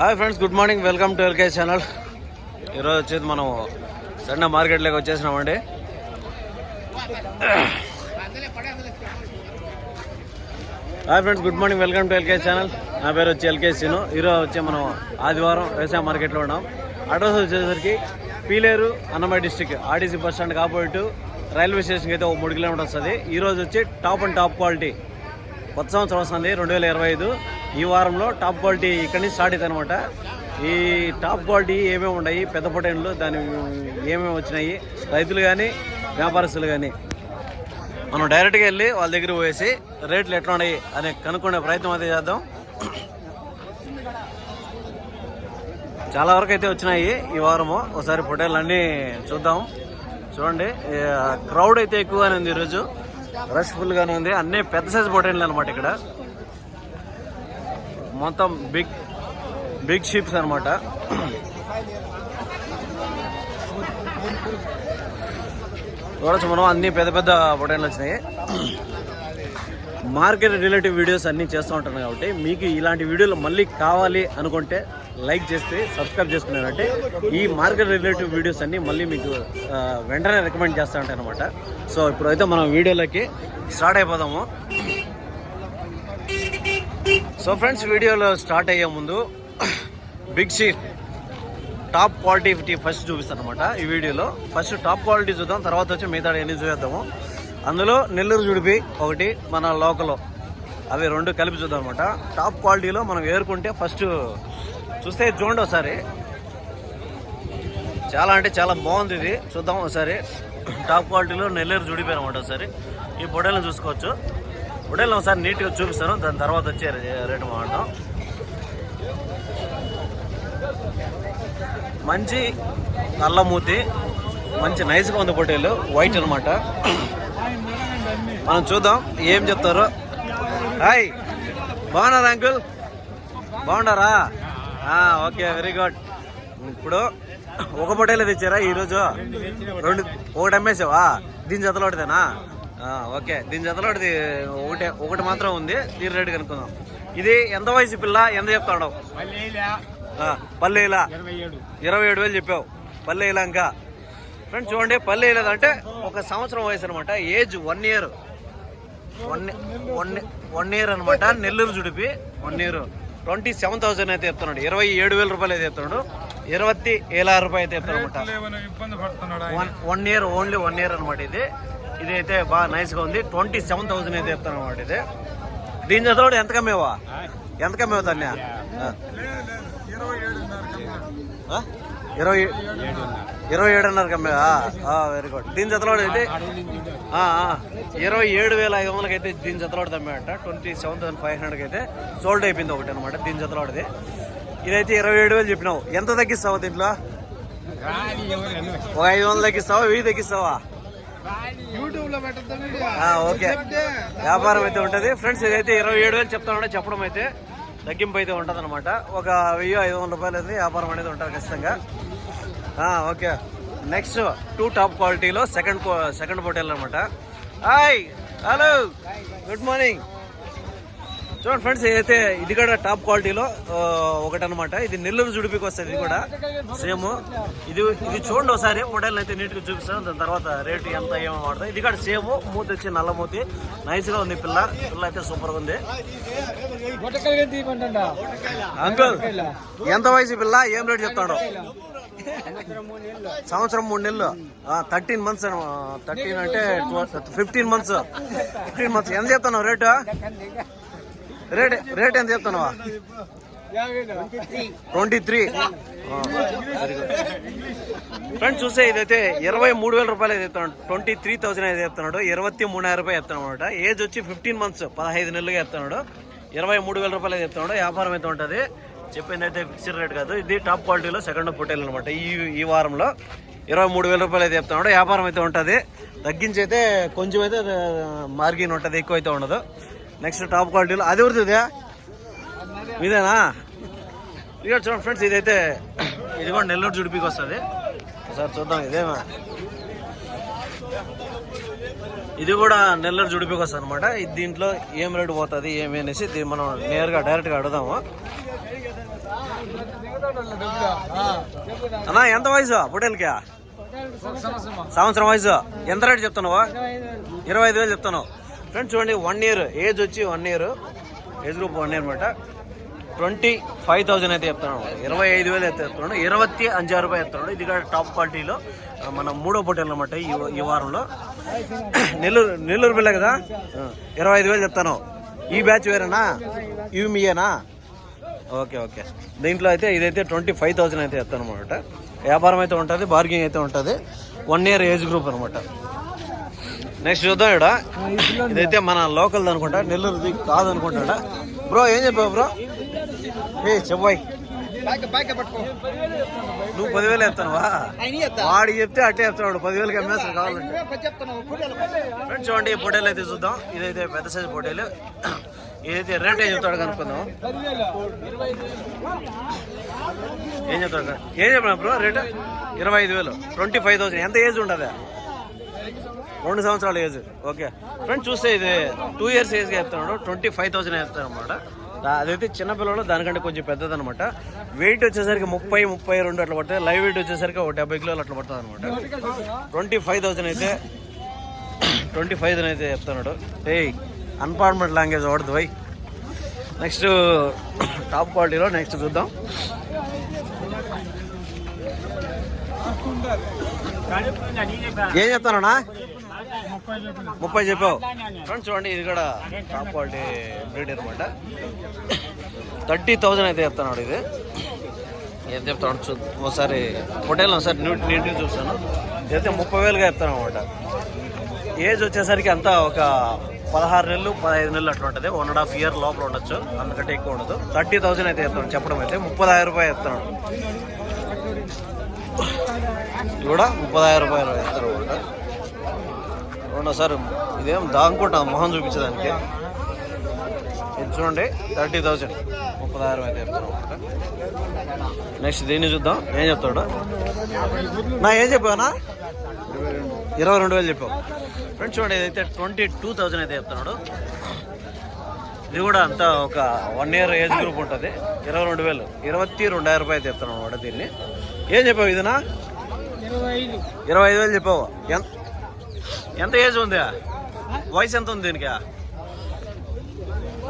Hi friends good morning. Welcome to LK channel. ఈరోజు వచ్చేది మనం సన్న మార్కెట్లోకి వచ్చేసినామండి. Hi friends good morning. Welcome to LK channel. నా పేరు వచ్చి ఎల్కే సీను. ఈరోజు వచ్చి మనం ఆదివారం వ్యవసాయ మార్కెట్లో ఉన్నాం. అడ్రస్ వచ్చేసరికి Pileru Annamayya district RTC bus stand opposite railway స్టేషన్కి అయితే ఒక మూడు కిలోమీటర్ వస్తుంది. ఈరోజు వచ్చి టాప్ అండ్ టాప్ క్వాలిటీ కొత్త సంవత్సరం వస్తుంది రెండు వేల ఇరవై ఐదు. ఈ వారంలో టాప్ క్వాలిటీ ఇక్కడి నుంచి స్టార్ట్ అవుతుంది అనమాట ఈ టాప్ క్వాలిటీ ఏమేమి ఉన్నాయి పెద్ద పొటైన్లు దాని ఏమేమి వచ్చినాయి రైతులు కానీ వ్యాపారస్తులు కానీ మనం డైరెక్ట్గా వెళ్ళి వాళ్ళ దగ్గర పోయేసి రేట్లు ఎట్లా ఉన్నాయి అని కనుక్కునే ప్రయత్నం అయితే చేద్దాం. చాలా వరకు అయితే వచ్చినాయి ఈ వారము. ఒకసారి పొటేళ్ళు అన్నీ చూద్దాం. చూడండి క్రౌడ్ అయితే ఎక్కువగానే ఉంది ఈరోజు. రష్ ఫుల్గానే ఉంది. అన్నీ పెద్ద సైజ్ పొటేళ్ళు అనమాట ఇక్కడ. మొత్తం బిగ్ బిగ్ షిప్స్ అనమాట చూడొచ్చు మనం అన్ని పెద్ద పెద్ద బొటైన్లు వచ్చినాయి. మార్కెట్ రిలేటివ్ వీడియోస్ అన్నీ చేస్తూ ఉంటాను కాబట్టి మీకు ఇలాంటి వీడియోలు మళ్ళీ కావాలి అనుకుంటే లైక్ చేస్తే సబ్స్క్రైబ్ చేసుకున్నారంటే ఈ మార్కెట్ రిలేటివ్ వీడియోస్ అన్నీ మళ్ళీ మీకు వెంటనే రికమెండ్ చేస్తూ ఉంటాయి అనమాట సో ఇప్పుడైతే మనం వీడియోలోకి స్టార్ట్ అయిపోదాము. సో ఫ్రెండ్స్ వీడియోలో స్టార్ట్ అయ్యే ముందు big sheet top quality first చూపిస్తాను అనమాట ఈ వీడియోలో. ఫస్ట్ టాప్ క్వాలిటీ చూద్దాం తర్వాత వచ్చి మిగతా ఎన్ని చూద్దాము అందులో నెల్లూరు జుడిపి ఒకటి మన లోకల్. అవి రెండు కలిపి చూద్దాం అనమాట టాప్ క్వాలిటీలో మనం ఏరుకుంటే ఫస్ట్ చూస్తే చూడండి ఒకసారి. చాలా అంటే చాలా బాగుంది ఇది. చూద్దాం ఒకసారి. టాప్ క్వాలిటీలో నెల్లూరు జుడిపి అనమాట ఒకసారి. ఈ బొడేలను చూసుకోవచ్చు. బొడేలను ఒకసారి నీట్గా చూపిస్తాను. దాని తర్వాత వచ్చే రేటు మాట్లాడదాం మంచి నల్లమూతి మంచి నైస్గా ఉంది పొట్టేలు వైట్ అనమాట మనం చూద్దాం ఏం చెప్తారు. హాయ్ బాగున్నారా అంకుల్? బాగున్నారా ఓకే వెరీ గుడ్ ఇప్పుడు ఒక పొట్టేలు తెచ్చారా ఈరోజు? రెండు ఒకటి అమ్మేసావా? దీని జతలోటిదేనా ఆ, ఓకే దీని జతలోటిది ఒకటే ఒకటి మాత్రం ఉంది. దీని రేటు కనుక్కుందాం. ఇది ఎంత వయసు పిల్ల? ఎంత చెప్తాడు పల్లెలా ఇరవై ఏడు. వేలు చెప్పావు. పల్లెలా ఇంకా? ఫ్రెండ్స్ చూడండి పల్లె అంటే ఒక సంవత్సరం వయసు అనమాట age one year one one one year అనమాట Nellore జుడిపి. One year twenty seven thousand అయితే చెప్తున్నాడు. ఇరవై ఏడు వేల రూపాయలు అయితే చెప్తున్నాడు. ఇరవై ఏళ్ళ రూపాయలు అయితే చెప్తాడు one one year only one year అనమాట ఇది. ఇది అయితే బాగా నైస్గా ఉంది. ట్వంటీ సెవెన్ థౌసండ్ అయితే చెప్తాను అనమాట ఇది. దీని చదవడు ఎంత కమ్మేవా? ఎంత కమ్మేవా దాన్ని. ఇరవై ఇరవై ఇరవై ఏడున్నర వెరీ గుడ్ దీని జతలోడు అయితే ఇరవై ఏడు వేల ఐదు వందలకి అయితే దీని జతలోడు తమ్మాడంట ట్వంటీ సెవెన్ థౌసండ్ ఫైవ్ హండ్రెడ్కి అయితే సోల్డ్ అయిపోయింది ఒకటి అనమాట దీని జతలోడిది ఇదైతే ఇరవై ఏడు వేలు చెప్పినావు. ఎంత తగ్గిస్తావు దీంట్లో? ఒక ఐదు వందలు తగ్గిస్తావా? వెయ్యి తగ్గిస్తావా? ఓకే. వ్యాపారం అయితే ఉంటుంది. ఫ్రెండ్స్ ఇదైతే ఇరవై ఏడు వేలు చెప్తామంటే చెప్పడం అయితే తగ్గింపు అయితే ఉంటుంది అనమాట ఒక వెయ్యి ఐదు వందల రూపాయలు అయితే వ్యాపారం అనేది ఉంటుంది ఖచ్చితంగా. ఓకే. నెక్స్ట్ టూ టాప్ క్వాలిటీలో సెకండ్ సెకండ్ హోటల్ అనమాట హాయ్ హలో గుడ్ మార్నింగ్ చూడండి ఫ్రెండ్స్ ఏదైతే ఇది కూడా టాప్ క్వాలిటీలో ఒకటి అనమాట ఇది నెల్లూరు జుడిపికి వస్తుంది ఇది కూడా సేమ్. ఇది ఇది చూడండి ఒకసారి మోడల్ అయితే నీట్గా చూపిస్తాను. దాని తర్వాత రేటు ఎంత ఏమో వాడతాం. ఇది కూడా సేమ్ మూతి వచ్చి నల్ల మూతి. నైస్గా ఉంది పిల్ల. పిల్ల అయితే సూపర్గా ఉంది. అంకుల్ ఎంత వయసు పిల్ల? ఏం రేటు చెప్తాడు? సంవత్సరం మూడు నెలలు. థర్టీన్ మంత్స్ థర్టీన్ అంటే ఫిఫ్టీన్ మంత్స్ ఫిఫ్టీన్ మంత్స్ ఎంత చెప్తున్నావు రేటు రేట్ రేట్ ఎంత చెప్తున్నావా? Twenty three. ఫ్రెండ్స్ చూస్తే ఇదైతే ఇరవై మూడు వేల రూపాయలు అయితే చెప్తున్నాడు ట్వంటీ త్రీ థౌసండ్ అయితే చెప్తున్నాడు ఇరవై మూడున్నర రూపాయలు చెప్తున్నాడు ఏజ్ వచ్చి ఫిఫ్టీన్ మంత్స్ పదహైదు నెలలుగా చెప్తున్నాడు ఇరవై మూడు వేల రూపాయలు అయితే చెప్తున్నాడు వ్యాపారం అయితే ఉంటుంది. చెప్పింది అయితే ఫిక్స్డ్ రేట్ కాదు. ఇది టాప్ క్వాలిటీలో సెకండ్ పొటేల్ అనమాట ఈ ఈ వారంలో ఇరవై మూడు వేల రూపాయలు అయితే చెప్తున్నాడు వ్యాపారం అయితే ఉంటుంది. తగ్గించి అయితే కొంచెం అయితే మార్గిన్ ఉంటుంది. ఎక్కువ అయితే ఉండదు. నెక్స్ట్ టాప్ క్వాలిటీలో. అది ఎవరిదిదే ఇదేనా ఇక చూడండి ఫ్రెండ్స్ ఇదైతే ఇది కూడా నెల్లూరు జుడిపికి వస్తుంది. ఒకసారి చూద్దాం ఇదేమా ఇది కూడా నెల్లూరు జుడిపికి వస్తుంది అనమాట దీంట్లో ఏం రేటు పోతుంది ఏమి అనేసి దీన్ని మనం నేరుగా డైరెక్ట్గా అడుగుదాము. అన్నా ఎంత వయసు? పొట్టేలకి సంవత్సరం. వయసు. ఎంత రేటు చెప్తున్నావు? ఇరవై ఐదు వేలు చెప్తాను ఫ్రెండ్స్ చూడండి వన్ ఇయర్ ఏజ్ వచ్చి one year age group one year అనమాట ట్వంటీ ఫైవ్ థౌసండ్ అయితే చెప్తున్నాను ఇరవై ఐదు వేలు అయితే చెప్తున్నాడు. ఇరవై అంజారు రూపాయలు చెప్తున్నాడు. ఇది కూడా టాప్ క్వాలిటీలో మన మూడో పొట్టేలు అనమాట ఈ వారంలో. నెల్లూరు నెల్లూరు పిల్ల కదా? ఇరవై ఐదు వేలు చెప్తాను. ఈ బ్యాచ్ వేరేనా? ఇవి మీయేనా? Okay okay. దీంట్లో అయితే ఇదైతే ట్వంటీ ఫైవ్ థౌసండ్ అయితే చెప్తాను అనమాట వ్యాపారం అయితే ఉంటుంది బార్గింగ్ అయితే ఉంటుంది. వన్ ఇయర్ ఏజ్ గ్రూప్ అనమాట నెక్స్ట్ చూద్దాం ఇక్కడ ఇదైతే మన లోకల్ అనుకుంటా నెల్లూరుది కాదు అనుకుంటాడా బ్రో ఏం చెప్పావు బ్రో? ఏ చెప్పాయి నువ్వు పదివేలు చెప్తానువా వాడికి చెప్తే అట్టే చెప్తున్నాడు పదివేలకి అమ్మేస్తాను కావాలంటే. ఫ్రెండ్స్ చూడండి ఈ పొటేలు అయితే చూద్దాం. ఇదైతే పెద్ద సైజు పొటేలు ఇదైతే రేట్ ఏం చెప్తాడు కనుక్కుందాం. ఏం చెప్తాడు ఏం చెప్పిన బ్రో రేట్ ఇరవై ఐదు వేలు. ట్వంటీ ఫైవ్ థౌసండ్ ఎంత ఏజ్ ఉంటుంది? రెండు సంవత్సరాల ఏజ్ ఓకే ఫ్రెండ్ చూస్తే ఇది టూ ఇయర్స్ ఏజ్గా చెప్తున్నాడు. ట్వంటీ ఫైవ్ థౌసండ్ వేస్తాను అనమాట అదైతే చిన్నపిల్లలు దానికంటే కొంచెం పెద్దది అనమాట వెయిట్ వచ్చేసరికి ముప్పై ముప్పై రెండు అట్లా పడుతుంది లైవ్ వెయిట్ వచ్చేసరికి ఒక డెబ్బై కిలోలు అట్లా పడుతుంది అనమాట ట్వంటీ ఫైవ్ థౌసండ్ అయితే ట్వంటీ ఫైవ్ అయితే చెప్తున్నాడు. ఏయ్ అన్పార్ట్మెంట్ లాంగ్వేజ్ వాడదు వై నెక్స్ట్ టాప్ క్వాలిటీలో నెక్స్ట్ చూద్దాం. ఏం చెప్తానన్నా ముప్పై చెప్పావు. ఫ్రెండ్స్ చూడండి ఇది కూడా టాప్ క్వాలిటీ బ్రీడ్ అనమాట థర్టీ థౌజండ్ అయితే చెప్తున్నాడు ఇది. ఏం చెప్తాడు చూ ఒకసారి హోటల్ ఒకసారి నీట్ నీట్గా చూస్తాను. ఇదైతే ముప్పై వేలుగా చెప్తాను అనమాట ఏజ్ వచ్చేసరికి అంతా ఒక పదహారు నెలలు పదహైదు నెలలు అట్లా ఉంటుంది. వన్ అండ్ హాఫ్ ఇయర్ లోపల ఉండొచ్చు. అందుకంటే ఎక్కువ ఉండదు. థర్టీ థౌసండ్ అయితే చెప్తాను చెప్పడం అయితే ముప్పదాయిరం రూపాయలు చెప్తాను కూడా ముప్పదాయిరం రూపాయలు చెప్తాను అనమాట రెండోసారి ఇదేం దానుకుంటాం మొహం చూపించడానికి ఇది చూడండి థర్టీ థౌసండ్ ముప్పదాయిరం అయితే చెప్తాను అనమాట నెక్స్ట్ దీన్ని చూద్దాం ఏం చెప్తాడు. నా ఏం చెప్పానా ఇరవై రెండు వేలు చెప్పావు. ఫ్రెండ్స్ చూడండి ఇదైతే ట్వంటీ టూ థౌజండ్ అయితే చెప్తున్నాడు. ఇది కూడా అంతా ఒక వన్ ఇయర్ ఏజ్ గ్రూప్ ఉంటుంది. ఇరవై రెండు వేలు. ఇరవై రెండాయిరం రూపాయలు చెప్తున్నాడు అనమాట దీన్ని. ఏం చెప్పావు ఇదినా? ఇరవై ఐదు. వేలు చెప్పావు. ఎంత ఎంత ఏజ్ ఉంది? వయసు ఎంత ఉంది దీనికి?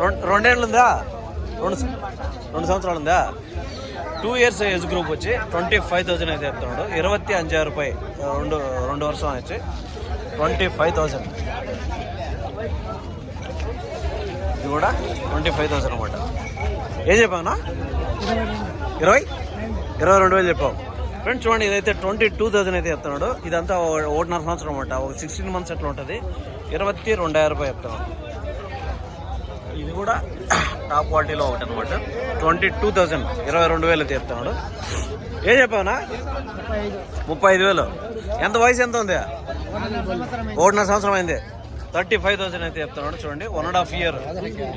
రెండు రెండేళ్ళు ఉందా? రెండు రెండు సంవత్సరాలు ఉందా? టూ ఇయర్స్ ఏజ్ గ్రూప్ వచ్చి ట్వంటీ ఫైవ్ థౌసండ్ అయితే చెప్తున్నాడు. ఇరవై అంజారు రూపాయి రెండు రెండు వర్షం వచ్చి ట్వంటీ ఫైవ్ థౌసండ్ ఇది కూడా ట్వంటీ ఫైవ్ థౌసండ్ అనమాట ఏం చెప్పావునా ఇరవై? ఇరవై రెండు వేలు చెప్పావు. ఫ్రెండ్స్ చూడండి ఇదైతే ట్వంటీ టూ థౌసండ్ అయితే చెప్తున్నాడు. ఇదంతా ఓ- ఒకటిన్నర సంవత్సరం అనమాట ఒక సిక్స్టీన్ మంత్స్ ఎట్లా ఉంటుంది. ఇరవై రెండాయిరం రూపాయలు చెప్తున్నాడు. ఇది కూడా టాప్ క్వాలిటీలో ఒకటి అనమాట ట్వంటీ టూ థౌజండ్ ఇరవై రెండు వేలు అయితే చెప్తున్నాడు. ఏం చెప్పావునా? ముప్పై ఐదు. వేలు. ఎంత వయసు ఎంత ఉంది? ఒకటిన్నర సంవత్సరం అయింది. థర్టీ ఫైవ్ థౌసండ్ అయితే చెప్తున్నాడు. చూడండి one and half year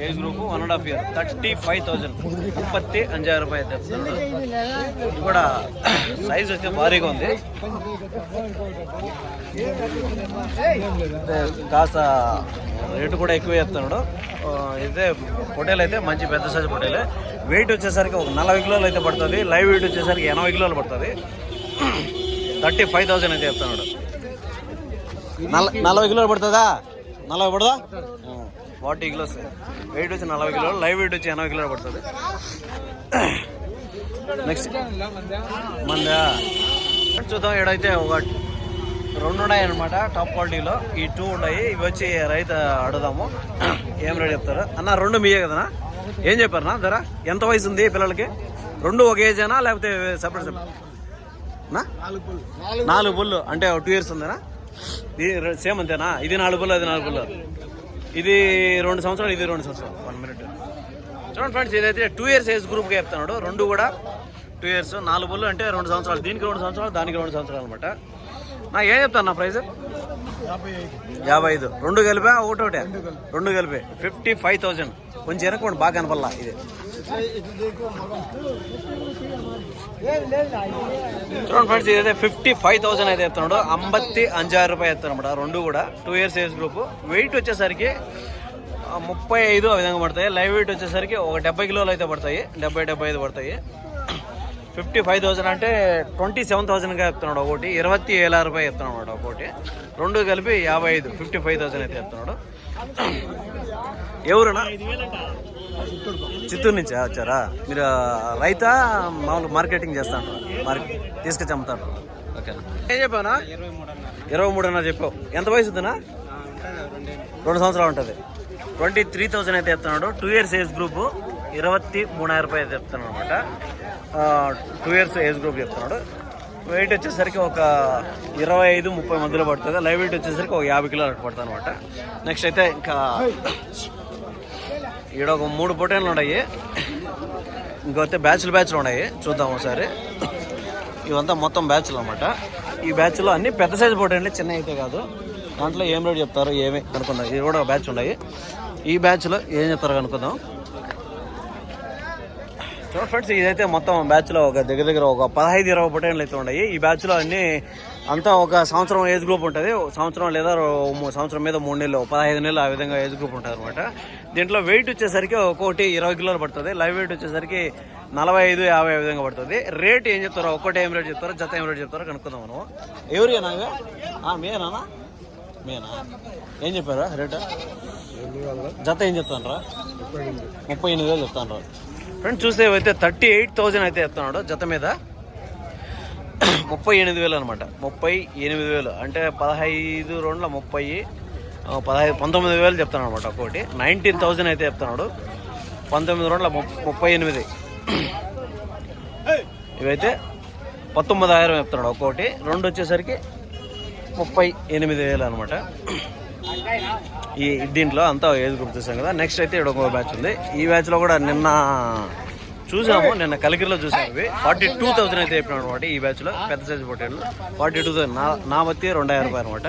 age group one and half year thirty five thousand. ముప్పత్తి అంజారు రూపాయలు అయితే చెప్తున్నాడు. ఇది కూడా సైజ్ వచ్చే భారీగా ఉంది. కాస్త రేటు కూడా ఎక్కువ చెప్తున్నాడు. అయితే ఇదే పొటేల్ అయితే మంచి పెద్ద సైజు పొటేలే. వెయిట్ వచ్చేసరికి ఒక నలభై కిలోలు అయితే పడుతుంది. లైవ్ వెయిట్ వచ్చేసరికి ఎనభై కిలోలు పడుతుంది. థర్టీ ఫైవ్ థౌసండ్ అయితే చెప్తున్నాడు. నల నలభై కిలోలు పడుతుందా? నలభై పడదా? Forty kilos. వెయిట్ వచ్చి నలభై కిలోలు లైవ్ వెయిట్ వచ్చి ఎనభై కిలోలు పడుతుంది. నెక్స్ట్ మందా. చూద్దాం ఈడైతే ఒక రెండు ఉన్నాయి అనమాట టాప్ క్వాలిటీలో ఈ టూ ఉన్నాయి. ఇవి వచ్చి రైతు అడుగుదాము ఏం రేట్ చెప్తారు? అన్న రెండు మీయే కదనా? ఏం చెప్పారనా ధర? ఎంత వయసు ఉంది పిల్లలకి? రెండు ఒక ఏజేనా లేకపోతే సపరేట్ సపరేట్ నాలుగు పుల్లు. అంటే టూ ఇయర్స్ ఉందేనా? సేమ్ అంతేనా? ఇది నాలుగు పుల్లు అది నాలుగు పుల్లు ఇది రెండు సంవత్సరాలు ఇది రెండు సంవత్సరాలు. వన్ మినిట్ చూడండి ఫ్రెండ్స్ ఇదైతే టూ ఇయర్స్ ఏజ్ గ్రూప్గా చెప్తున్నాడు. రెండు కూడా టూ ఇయర్స్ నాలుగు బుల్లు అంటే రెండు సంవత్సరాలు. దీనికి రెండు సంవత్సరాలు దానికి రెండు సంవత్సరాలు అనమాట నా ఏం చెప్తాను నా ప్రైస్ యాభై ఐదు. రెండు కలిపా? ఒకటోటే రెండు కలిపి. ఫిఫ్టీ ఫైవ్ థౌసండ్ కొంచెం వెనక్కోండి బాగా కనపల్లా ఇది. చూడండి ఫ్రెండ్స్ ఇదైతే ఫిఫ్టీ ఫైవ్ థౌసండ్ అయితే ఎత్తున్నాడు అంబత్తి అంజారు రూపాయలు చెప్తాను రెండు కూడా. Two years age group weight వచ్చేసరికి ముప్పై ఐదు ఆ విధంగా పడతాయి. లైవ్ వెయిట్ వచ్చేసరికి ఒక డెబ్బై కిలోలు అయితే పడతాయి. డెబ్బై డెబ్బై ఐదు పడతాయి. ఫిఫ్టీ ఫైవ్ థౌసండ్ అంటే ట్వంటీ సెవెన్ థౌసండ్గా చెప్తున్నాడు ఒకటి ఇరవై ఏళ్ళ రూపాయలు చెప్తున్నాడు ఒకటి రెండు కలిపి యాభై ఐదు. ఫిఫ్టీ ఫైవ్ థౌసండ్ అయితే చెప్తున్నాడు. ఎవరునా చిత్తూరు నుంచి? వచ్చారా? మీరు రైతా మామూలు మార్కెటింగ్ చేస్తా మార్కెట్ తీసుకొచ్చి అమ్ముతారు ఓకే. ఏం చెప్పానా ఇరవై మూడు అన్న చెప్పావు. ఎంత వయసు ఉందన్నా రెండు సంవత్సరాలు ఉంటుంది. ట్వంటీ త్రీ థౌసండ్ అయితే చెప్తున్నాడు. టూ ఇయర్స్ ఏజ్ గ్రూప్ ఇరవై మూడాయిరం రూపాయలు అయితే చెప్తున్నాడు అనమాట టూ ఇయర్స్ ఏజ్ గ్రూప్ చెప్తున్నాడు. వెయిట్ వచ్చేసరికి ఒక ఇరవై ఐదు ముప్పై మధ్యలో పడుతుంది. లైవ్ వెయిట్ వచ్చేసరికి ఒక యాభై కిలోలు పడుతుంది అనమాట నెక్స్ట్ అయితే ఇంకా ఈడ ఒక మూడు పొటేన్లు ఉన్నాయి. ఇంకొతే బ్యాచ్లు బ్యాచ్లు ఉన్నాయి. చూద్దాం ఒకసారి. ఇవంతా మొత్తం బ్యాచ్లు అనమాట ఈ బ్యాచ్లో అన్ని పెద్ద సైజు పొటేన్లు చిన్న అయితే కాదు. దాంట్లో ఏం రేటు చెప్తారు ఏమి అనుకుందాం. ఇది కూడా ఒక బ్యాచ్ ఉన్నాయి. ఈ బ్యాచ్లో ఏం చెప్తారో అనుకుందాం. చూడండి ఫ్రెండ్స్ ఇదైతే మొత్తం బ్యాచ్లో ఒక దగ్గర దగ్గర ఒక పదహైదు ఇరవై పొటేన్లు అయితే ఉన్నాయి. ఈ బ్యాచ్లో అన్ని అంతా ఒక సంవత్సరం ఏజ్ గ్రూప్ ఉంటుంది. ఒక సంవత్సరం లేదా సంవత్సరం మీద మూడు నెలలు పదహైదు నెలలు ఆ విధంగా ఏజ్ గ్రూప్ ఉంటుంది అనమాట దీంట్లో వెయిట్ వచ్చేసరికి ఒక్కోటి ఇరవై కిలోలు పడుతుంది. లైవ్ వెయిట్ వచ్చేసరికి నలభై ఐదు యాభై విధంగా పడుతుంది. రేట్ ఏం చెప్తారో ఒక్కటి ఏం రేట్ చెప్తారో జత ఏం రేట్ చెప్తారో కనుక్కుందాం మనం. ఎవరినా మేనా మేనా ఏం చెప్పారా రేట్ జత ఏం చెప్తాను ముప్పై ఎనిమిది వేలు చెప్తాను ఫ్రెండ్ చూస్తే అయితే థర్టీ ఎయిట్ థౌజండ్ అయితే చెప్తున్నాడు జత మీద. ముప్పై ఎనిమిది వేలు అనమాట ముప్పై ఎనిమిది వేలు. అంటే పదహైదు రెండుల ముప్పై పదహైదు పంతొమ్మిది వేలు చెప్తాను అనమాట ఒకటి నైన్టీన్ థౌజండ్ అయితే చెప్తున్నాడు. పంతొమ్మిది రెండుల ముప్పై ఎనిమిది. ఇవైతే పంతొమ్మిదాయిరం చెప్తున్నాడు ఒక్కోటి. రెండు వచ్చేసరికి ముప్పై ఎనిమిది వేలు అనమాట ఈ దీంట్లో అంతా ఏజ్ గ్రూప్ చూసాం కదా. నెక్స్ట్ అయితే ఇక్కడ ఒక బ్యాచ్ ఉంది. ఈ బ్యాచ్లో కూడా నిన్న చూసాము నిన్న కలిగిరిలో చూసాము ఇవి ఫార్టీ టూ థౌసండ్ అయితే చెప్పినాడు అనమాట ఈ బ్యాచ్లో పెద్ద సైజ్ పొట్టేళ్ళు ఫార్టీ టూ థౌసండ్ నా నా బత్తి రెండాయిరం రూపాయలు అనమాట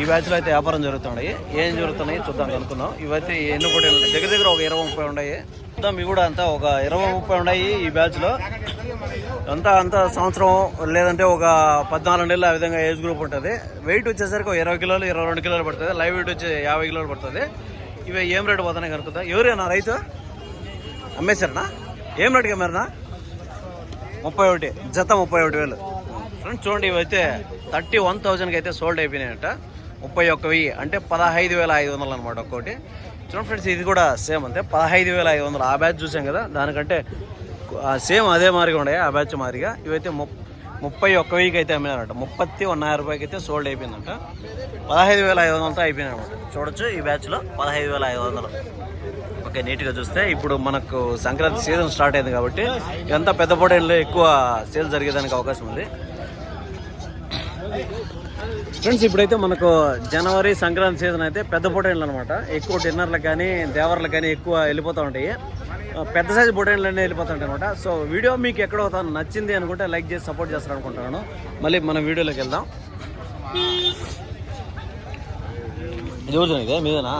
ఈ బ్యాచ్లో అయితే వ్యాపారం జరుగుతున్నాయి. ఏం జరుగుతున్నాయి చూద్దాం అనుకున్నాం. ఇవైతే ఎన్ని పొట్టేళ్ళు దగ్గర దగ్గర ఒక ఇరవై ముప్పై ఉన్నాయి. చూద్దాం ఇవి కూడా అంతా ఒక ఇరవై ముప్పై ఉన్నాయి ఈ బ్యాచ్లో. అంతా అంతా సంవత్సరం లేదంటే ఒక పద్నాలుగు నెలలు ఆ విధంగా ఏజ్ గ్రూప్ ఉంటుంది. వెయిట్ వచ్చేసరికి ఒక ఇరవై కిలోలు ఇరవై రెండు కిలోలు పడుతుంది. లైవ్ వెయిట్ వచ్చి యాభై కిలోలు పడుతుంది. ఇవి ఏం రేటు పోతున్నాయి కనుకుందా ఎవరేనా రైతు? అమ్మేశారనా? ఏం రేటుకి అమ్మారనా ముప్పై ఒకటి జత ముప్పై ఒకటి వేలు. ఫ్రెండ్స్ చూడండి ఇవైతే థర్టీ వన్ థౌజండ్కి అయితే సోల్డ్ అయిపోయినాయంట. ముప్పై ఒక్క వెయ్యి అంటే పదహైదు వేల ఐదు వందలు అనమాట ఒక్కోటి. చూడండి ఫ్రెండ్స్ ఇది కూడా సేమ్ అంతే. పదహైదు వేల ఐదు వందలు. ఆ బ్యాచ్ చూసాం కదా దానికంటే సేమ్ అదే మాదిరిగా ఉన్నాయి ఆ బ్యాచ్ మాదిరిగా. ఇవైతే ముప్ ముప్పై ఒక్క వెయ్యికి అయితే అమ్మినారంట ముప్పత్తి వన్నాయిరం రూపాయకి అయితే సోల్డ్ అయిపోయిందంట. పదహైదు వేల ఐదు వందలతో అయిపోయినాయి అనమాట చూడొచ్చు ఈ బ్యాచ్లో పదహైదు వేల ఐదు వందలు. ఓకే నీట్గా చూస్తే ఇప్పుడు మనకు సంక్రాంతి సీజన్ స్టార్ట్ అయింది కాబట్టి ఇదంతా పెద్ద పొటైన్లో ఎక్కువ సేల్ జరిగేదానికి అవకాశం ఉంది. ఫ్రెండ్స్ ఇప్పుడైతే మనకు జనవరి సంక్రాంతి సీజన్ అయితే పెద్ద పొటైన్లు అనమాట ఎక్కువ డిన్నర్లకు కానీ దేవర్లకు కానీ ఎక్కువ వెళ్ళిపోతూ ఉంటాయి. పెద్ద సైజు పొటైన్లు వెళ్ళిపోతుంటాయి అనమాట సో వీడియో మీకు ఎక్కడ అవుతాను నచ్చింది అనుకుంటే లైక్ చేసి సపోర్ట్ చేస్తారు అనుకుంటున్నాను మళ్ళీ మనం వీడియోలోకి వెళ్దాం. ఇది ఇదే మీదేనా?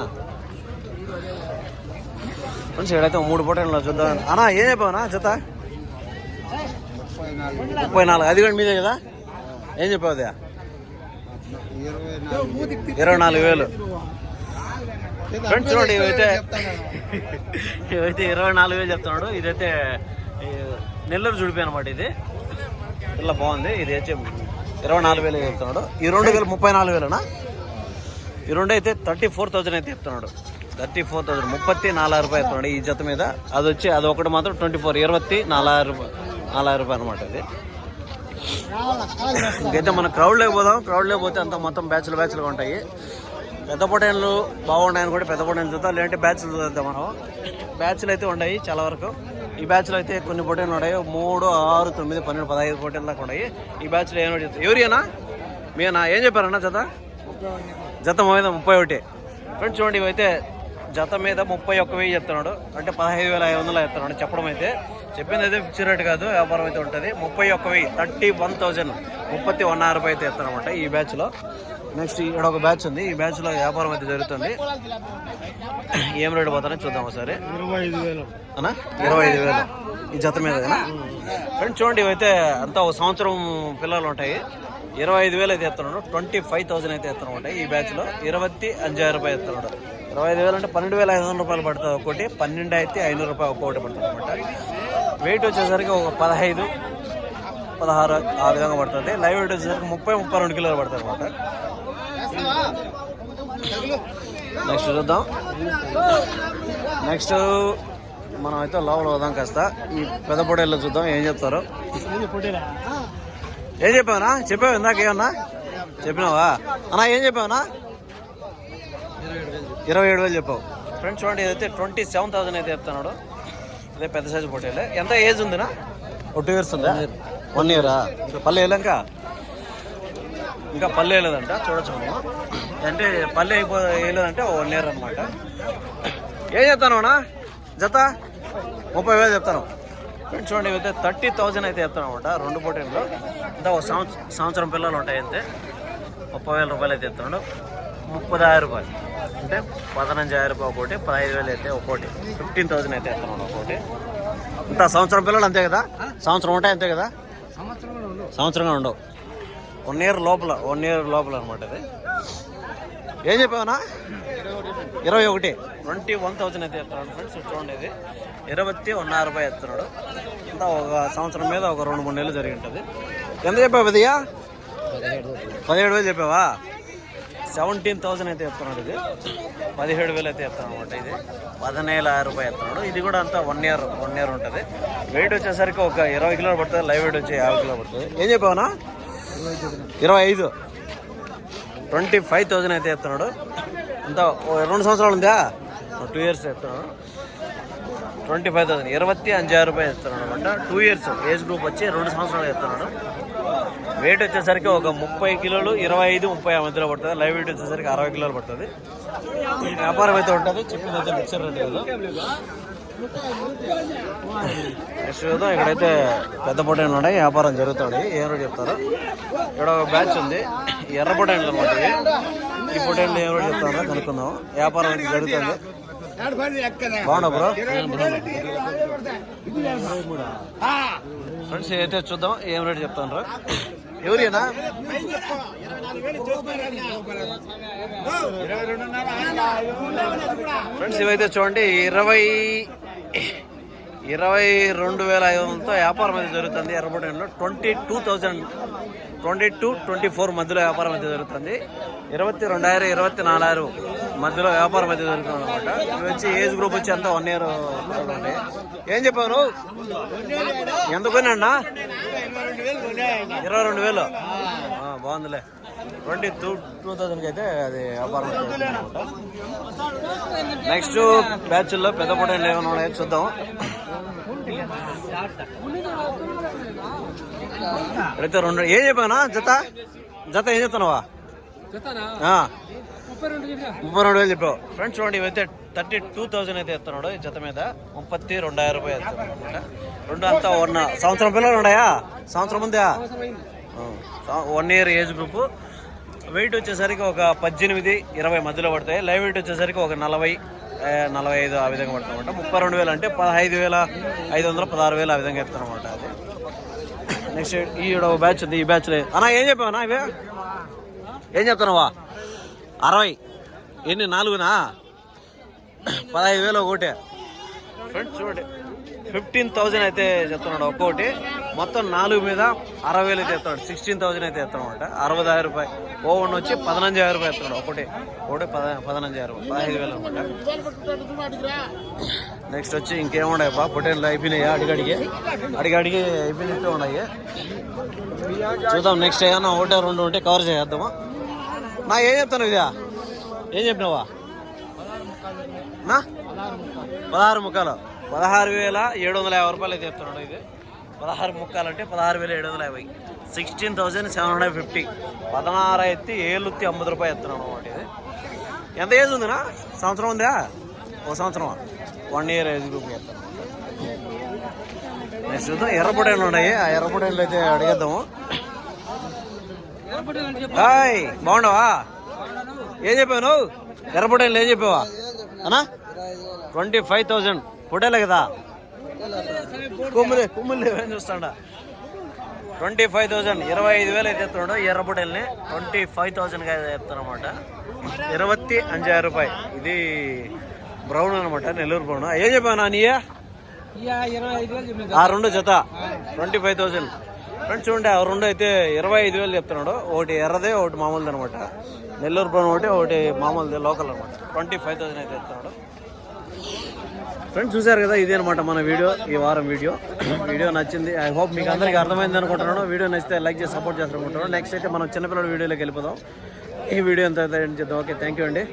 ఫ్రెండ్స్ ఇక్కడైతే మూడు పూటలు చూద్దాం అన్నా ఏం చెప్పావునా జత ముప్పై నాలుగు. అది కూడా మీదే కదా? ఏం చెప్పావు ఇరవై నాలుగు వేలు. ఫ్రెండ్స్ చూడండి ఇవైతే ఇవైతే ఇరవై నాలుగు వేలు చెప్తున్నాడు. ఇదైతే నెల్లూరు జుడిపి అనమాట ఇది. ఇలా బాగుంది. ఇది అయితే ఇరవై నాలుగు వేలు చెప్తున్నాడు. ఈ రెండు వేలు ముప్పై నాలుగు వేలనా? ఈ రెండు అయితే థర్టీ ఫోర్ థౌజండ్ అయితే చెప్తున్నాడు. థర్టీ ఫోర్ థౌసండ్ ముప్పత్తి నాలుగు రూపాయలు చెప్తున్నాడు ఈ జత మీద. అది వచ్చి అది ఒకటి మాత్రం ట్వంటీ ఫోర్ ఇరవై నాలుగు రూపాయలు నాలుగు రూపాయలు అనమాట అది ఇంకైతే మనం క్రౌడ్ లేకపోదాం క్రౌడ్ లేకపోతే అంత మొత్తం బ్యాచ్లు బ్యాచ్లుగా ఉంటాయి. పెద్ద పొటైన్లు బాగున్నాయని కూడా పెద్ద పొటైన్లు చూద్దాం. లేదంటే బ్యాచ్లు చూద్దాం మనం. బ్యాచ్లు అయితే ఉన్నాయి చాలా వరకు. ఈ బ్యాచ్లో అయితే కొన్ని పొటైన్లు ఉన్నాయి. మూడు ఆరు తొమ్మిది పన్నెండు పదహైదు పొటైన్లు దాకా ఉన్నాయి. ఈ బ్యాచ్లో ఏమో చెప్తారు ఎవరియనా? మీనా ఏం చెప్పారన్నా జత? జత మీద ముప్పై ఒకటి. ఫ్రెండ్స్ చూడండి ఇవైతే జత మీద ముప్పై ఒక్క వెయ్యి చెప్తున్నాడు అంటే పదహైదు వేల ఐదు వందలు చెప్తున్నాడు చెప్పడం అయితే చెప్పింది అయితే ఫిక్స్ రేట్ కాదు వ్యాపారం అయితే ఉంటుంది. ముప్పై ఒక్క వెయ్యి థర్టీ వన్ థౌజండ్ ముప్పത്തി వన్ రూపాయి అయితే చెప్తారనమాట ఈ బ్యాచ్లో నెక్స్ట్ ఇక్కడ ఒక బ్యాచ్ ఉంది. ఈ బ్యాచ్లో వ్యాపారం అయితే జరుగుతుంది. ఏం రేటు పోతారో చూద్దాం ఒకసారి. ఇరవై ఐదు వేలు. అన్నా? ఇరవై ఐదు వేలు. ఈ జత మీద కదా ఫ్రెండ్స్ చూడండి ఇవైతే అంతా ఒక సంవత్సరం పిల్లలు ఉంటాయి. ఇరవై ఐదు వేలు అయితే ఎత్తున్నాడు. ట్వంటీ ఫైవ్ థౌసండ్ అయితే ఎత్తున్నాడు ఈ బ్యాచ్లో ఇరవై అంజాయిరం రూపాయలు ఎత్తున్నాడు. ఇరవై ఐదు వేలు అంటే పన్నెండు వేల ఐదు వందల రూపాయలు పడుతుంది ఒకటి పన్నెండు అయితే ఐనూరు రూపాయలు ఒక్కొక్కటి పడుతుంది అనమాట వెయిట్ వచ్చేసరికి ఒక పదహైదు పదహారు ఆ విధంగా పడుతుంది. లైవ్ వెయిట్ వచ్చేసరికి ముప్పై ముప్పై రెండు కిలోలు పడుతుంది అనమాట నెక్స్ట్ చూద్దాం. నెక్స్ట్ మనం అయితే లోపల పోదాం కాస్త. ఈ పెద్ద పొడేళ్ళు చూద్దాం ఏం చెప్తారు. ఏం చెప్పావునా? చెప్పావు ఇందాక ఏమన్నా? చెప్పినావా? అన్నా ఏం చెప్పావునా? ఇరవై ఏడు వేలు చెప్పావు. ఫ్రెండ్స్ చూడండి ఇదైతే ట్వంటీ సెవెన్ థౌసండ్ అయితే చెప్తున్నాడు ఇదే పెద్ద సైజు పొట్టేలే. ఎంత ఏజ్ ఉందినా? ఒక టూ ఇయర్స్ ఉందా వన్ ఇయరా పల్లె వేయలేక ఇంకా పల్లె వేయలేదంట చూడొచ్చు మనము అంటే పల్లె అయిపో వేయలేదంటే వన్ ఇయర్ అనమాట ఏం చెప్తాను జత? ముప్పై వేలు చెప్తాను ఫ్రెండ్స్ చూడండి ఇవైతే థర్టీ థౌజండ్ అయితే చెప్తాను అనమాట రెండు పోటీల్లో ఇంకా ఒక సంవత్సరం సంవత్సరం పిల్లలు ఉంటాయి అంతే ముప్పై వేల రూపాయలు అయితే చెప్తున్నాడు. ముప్పదాయిరం రూపాయలు. అంటే పదనంజాయిరం రూపాయలు ఒకటి పదహైదు వేలు అయితే ఒకటి. ఫిఫ్టీన్ థౌసండ్ అయితే చెప్తున్నాడు ఒకటి. ఇంత సంవత్సరం పిల్లలు అంతే కదా? సంవత్సరం ఉంటాయి అంతే కదా? సంవత్సరంగా ఉండవు. వన్ ఇయర్ లోపల వన్ ఇయర్ లోపల అనమాట ఇది. ఏం చెప్పావునా? ఇరవై ఒకటి. ట్వంటీ వన్ థౌసండ్ అయితే చెప్తున్నాడు ఫ్రెండ్స్ చూడండి ఇది. ఇరవై ఒన్నర రూపాయి ఎత్తున్నాడు ఇంత ఒక సంవత్సరం మీద ఒక రెండు మూడు నెలలు జరిగి ఉంటుంది. ఎంత చెప్పావు పెద్దయ్యా? పదిహేడు వేలు చెప్పావా? సెవెంటీన్ థౌసండ్ అయితే చెప్తున్నాడు ఇది. పదిహేడు వేలు అయితే చెప్తాను అనమాట ఇది. పదిహేను రూపాయలు చెప్తున్నాడు. ఇది కూడా అంతా వన్ ఇయర్ వన్ ఇయర్ ఉంటుంది. వెయిట్ వచ్చేసరికి ఒక ఇరవై కిలోలు పడుతుంది లైవ్ వెయిట్ వచ్చి యాభై కిలో పడుతుంది. ఏం చెప్పావునా? ఇరవై ఐదు. ట్వంటీ ఫైవ్ థౌజండ్ అయితే చెప్తున్నాడు. అంతా రెండు సంవత్సరాలు ఉందా? టూ ఇయర్స్ చెప్తున్నాడు. Twenty five thousand. ఇరవై అంజారు రూపాయలు చెప్తున్నాడు అనమాట టూ ఇయర్స్ ఏజ్ గ్రూప్ వచ్చి రెండు సంవత్సరాలు చెప్తున్నాడు. వెయిట్ వచ్చేసరికి ఒక ముప్పై కిలోలు ఇరవై ఐదు ముప్పై ఆ మధ్యలో పడుతుంది. లైవ్ వెయిట్ వచ్చేసరికి అరవై కిలోలు పడుతుంది. వ్యాపారం అయితే ఉంటుంది. చెప్పింది మిక్సర్ రేట్ కదా. నెక్స్ట్ చూద్దాం. ఇక్కడైతే పెద్ద పొటైన్లు ఉన్నాయి. వ్యాపారం జరుగుతుంది. ఏం రోజు చెప్తారు? ఇక్కడ ఒక బ్యాచ్ ఉంది. ఎర్ర పొటైన్లు అనమాట ఈ పొటైన్లు ఏం రోజు చెప్తారో కనుక్కుందాం. వ్యాపారం అయితే జరుగుతుంది. బాగున్నా బ్రో ఫ్రెండ్స్ అయితే చూద్దాం ఏం రేటు చెప్తాను ఎవరేనా? ఫ్రెండ్స్ ఇవైతే చూడండి ఇరవై ఇరవై రెండు వేల ఐదు వందలతో వ్యాపారం అయితే జరుగుతుంది. ఎర్రబొట్టలో twenty two thousand twenty two twenty four మధ్యలో వ్యాపారం అయితే జరుగుతుంది. ఇరవై రెండాయిరం ఇరవై నాలుగారు మధ్యలో వ్యాపారం అయితే జరుగుతుంది అనమాట ఇవి వచ్చి ఏజ్ గ్రూప్ వచ్చి అంతా వన్ ఇయర్ ఉంటాయి ఏం నువ్వు? ఎంత కొన్నా ఇరవై రెండు వేలు. బాగుందిలే. ట్వంటీ టూ టూ థౌజండ్కి అయితే అది వ్యాపారం నెక్స్ట్ బ్యాచ్లో పెద్ద పొటైన్లు ఏమైనా ఉన్నాయో చూద్దాం. అయితే రెండు ఏం చెప్పానా? జత? జత ఏం చెప్తున్నావా. ముప్పై రెండు వేలు చెప్పావు. ఫ్రెండ్స్ చూడండి ఇవైతే థర్టీ టూ థౌసండ్ అయితే ఎత్తున్నాడు ఈ జత మీద. ముప్పత్తి రెండాయిరం రూపాయలు ఎత్తున్నాడు అనమాట. రెండు అంతా వన్ సంవత్సరం పిల్లలు ఉన్నాయా? సంవత్సరం ఉందా? One year age group weight వచ్చేసరికి ఒక పద్దెనిమిది ఇరవై మధ్యలో పడతాయి. లైవ్ వెయిట్ వచ్చేసరికి ఒక నలభై నలభై ఐదు ఆ విధంగా పడుతుందన్నమాట ముప్పై రెండు వేలు అంటే పదహైదు వేల ఐదు వందల పదహారు వేలు ఆ విధంగా చెప్తాను అది. నెక్స్ట్ ఈ బ్యాచ్ ఉంది ఈ బ్యాచ్లో అన్నా ఏం చెప్పావనా ఇవే? ఏం చెప్తున్నావా? అరవై. ఎన్ని? నాలుగునా? పదహైదు వేలు ఒకటి ఫ్రెండ్స్ చూడండి. ఫిఫ్టీన్ థౌజండ్ అయితే చెప్తున్నాడు ఒక్కొక్కటి మొత్తం నాలుగు మీద అరవై వేలు అయితే ఎత్తున్నాడు సిక్స్టీన్ థౌజండ్ అయితే ఎత్తున్నాడు అనమాట అరవై రూపాయలు. ఓవన్ వచ్చి పదనంజాయిరం రూపాయలు ఎత్తున్నాడు ఒకటి ఒకటి పద పదనంజాయిరం పదహైదు వేలు అనమాట నెక్స్ట్ వచ్చి ఇంకేమున్నాయి బా పొటేన్లు అయిపోయినాయి? అడిగడిగి. అడిగడిగి అయిపోయినట్టు ఉన్నాయి. చూద్దాం. నెక్స్ట్ ఏమన్నా ఒకటే రెండు ఉంటే కవర్ చేద్దామా నా ఏం చెప్తాను ఇదా ఏం చెప్పినావా? నా? పదహారు ముక్కలు. పదహారు వేల ఏడు వందల యాభై రూపాయలు అయితే చెప్తున్నాడు ఇది. పదహారు ముక్కలు అంటే పదహారు వేల ఏడు వందల యాభై. Sixteen thousand seven hundred fifty పదహారు ఎత్తి ఏళ్ళుత్తి అమ్మది రూపాయలు ఎత్తున్నాడు అనమాట ఇది. ఎంత ఏజ్ ఉందినా సంవత్సరం ఉందా? ఒక సంవత్సరం వన్ ఇయర్ ఏజ్ గ్రూప్ చెప్తాను నెక్స్ట్ చూద్దాం ఎర్రపొటేలు ఉన్నాయి. ఆ ఎర్రపొటేలు అయితే అడిగేద్దాము. హాయ్ బాగుండవా ఏం చెప్పావు నువ్వు? ఎర్రపొటేలు ఏం చెప్పావా? అన్నా? ట్వంటీ ఫైవ్ థౌజండ్ పొటేలే కదా? కుమ్ములే కుమ్ములే చూస్తాడా. Twenty five thousand. ఇరవై ఐదు వేలు అయితే ఎత్తున్నాడు. ఎర్రబుడల్ని ట్వంటీ ఫైవ్ థౌసండ్గా చెప్తానమాట ఇరవై అంజాయి రూపాయి. ఇది బ్రౌన్ అనమాట నెల్లూరు బ్రౌన్. ఏం చెప్పాను నీయే? ఇరవై ఐదు వేలు చెప్పిన ఆ రెండు జత. Twenty five thousand. ఫ్రెండ్స్ చూడండి ఆ రెండు అయితే ఇరవై ఐదు వేలు చెప్తున్నాడు. ఒకటి ఎర్రదే ఒకటి మామూలుది అనమాట. నెల్లూరు బ్రౌన్ ఒకటి ఒకటి మామూలుది లోకల్ అనమాట. ట్వంటీ ఫైవ్ థౌసండ్ అయితే చెప్తున్నాడు. ఫ్రెండ్స్ చూసారు కదా ఇదే అనమాట మన వీడియో ఈ వారం వీడియో. వీడియో నచ్చింది. ఐ హోప్ మీకు అందరికీ అర్థమైంది అనుకుంటున్నాను. వీడియో నచ్చితే లైక్ చేసి సపోర్ట్ చేస్తారు అనుకుంటున్నాను. నెక్స్ట్ అయితే మనం చిన్నపిల్లల వీడియోలోకి వెళ్ళిపోదాం. ఈ వీడియో ఎంత చేద్దాం? ఓకే థ్యాంక్ యూ అండి.